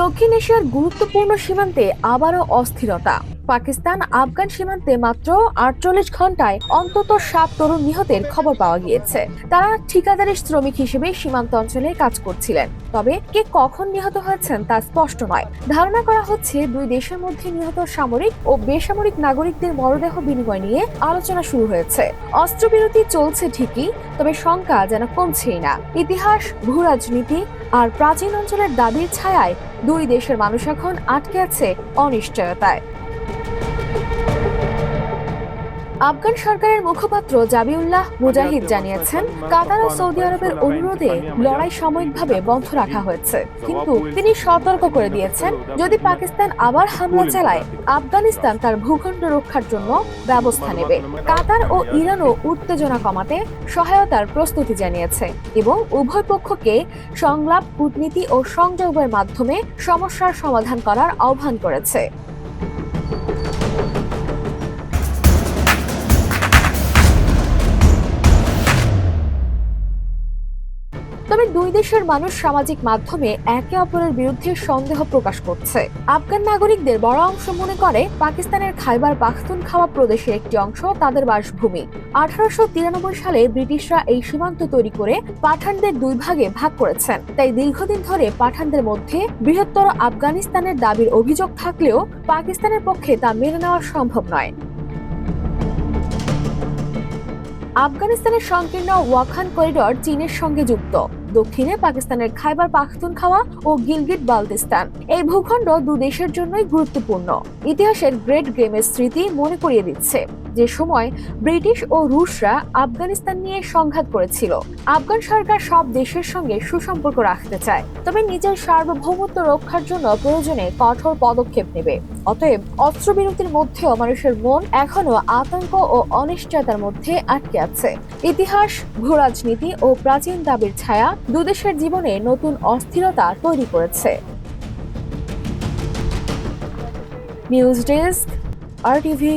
দক্ষিণ এশিয়ার গুরুত্বপূর্ণ সীমান্তে আবারও অস্থিরতা। পাকিস্তান আফগান সীমান্তে মাত্র আটচল্লিশ ঘন্টায় অন্তত সাত তরুণ নিহতের খবর পাওয়া গিয়েছে। তারা ঠিকাদারি শ্রমিক হিসেবে সীমান্ত অঞ্চলে কাজ করছিলেন। তবে কে কখন নিহত হয়েছেন তা স্পষ্ট নয়। ধারণা করা হচ্ছে দুই দেশের মধ্যে নিহত সামরিক ও বেসামরিক নাগরিকদের মরদেহ বিনিময় নিয়ে আলোচনা শুরু হয়েছে। অস্ত্রবিরতি চলছে ঠিকই, তবে শঙ্কা যেন কমছেই না। ইতিহাস, ভূরাজনীতি আর প্রাচীন অঞ্চলের দাবির ছায়ায় দুই দেশের মানুষ এখন আটকে আছে অনিশ্চয়তায়। আফগান সরকারের মুখপাত্র জাবিউল্লাহ মুজাহিদ জানিয়েছেন কাতার ও সৌদি আরবের অনুরোধে লড়াই সাময়িকভাবে বন্ধ রাখা হয়েছে। কিন্তু তিনি সতর্ক করে দিয়েছেন যদি পাকিস্তান আবার হামলা চালায় আফগানিস্তান তার ভূখণ্ড রক্ষার জন্য ব্যবস্থা নেবে। কাতার ও ইরানও উত্তেজনা কমাতে সহায়তার প্রস্তুতি জানিয়েছে এবং উভয় পক্ষকে সংলাপ কূটনীতি ও সংযোগের মাধ্যমে সমস্যার সমাধান করার আহ্বান করেছে। তবে দুই দেশের মানুষ সামাজিক মাধ্যমে একে অপরের বিরুদ্ধে সন্দেহ প্রকাশ করছে। আফগান নাগরিকদের বড় অংশ মনে করে পাকিস্তানের খাইবার পাখতুনখাওয়া প্রদেশের একটি অংশ তাদের বাসভূমি। আঠারোশো তিরানব্বই সালে ব্রিটিশরা এই সীমান্ত তৈরি করে পাঠানদের দুই ভাগে ভাগ করেছেন। তাই দীর্ঘদিন ধরে পাঠানদের মধ্যে বৃহত্তর আফগানিস্তানের দাবির অভিযোগ থাকলেও পাকিস্তানের পক্ষে তা মেনে নেওয়া সম্ভব নয়। আফগানিস্তানের সংকীর্ণ ওয়াখান করিডর চীনের সঙ্গে যুক্ত। দক্ষিণে পাকিস্তানের খাইবার পাখতুনখাওয়া ও গিলগিট বালতিস্তান। এই ভূখণ্ড দু দেশের জন্যই গুরুত্বপূর্ণ। ইতিহাসের গ্রেট গেমের স্মৃতি মনে করিয়ে দিচ্ছে। যে সময় ব্রিটিশ ও রুশরা আফগানিস্তান নিয়ে সংঘাত করেছিল, আফগান সরকার সব দেশের সঙ্গে সুসম্পর্ক রাখতে চায়। তবে নিজের সার্বভৌমত্ব রক্ষার জন্য প্রয়োজনে কঠোর পদক্ষেপ নেবে। অতএব অস্ত্রবিরতির মধ্যেও মানুষের মন এখনও আতঙ্ক ও অনিশ্চয়তার মধ্যে আটকে আছে। ইতিহাস, ভূরাজনীতি ও প্রাচীন দাবির ছায়া দুদেশের জীবনে নতুন অস্থিরতা তৈরি করেছে। News desk, R TV.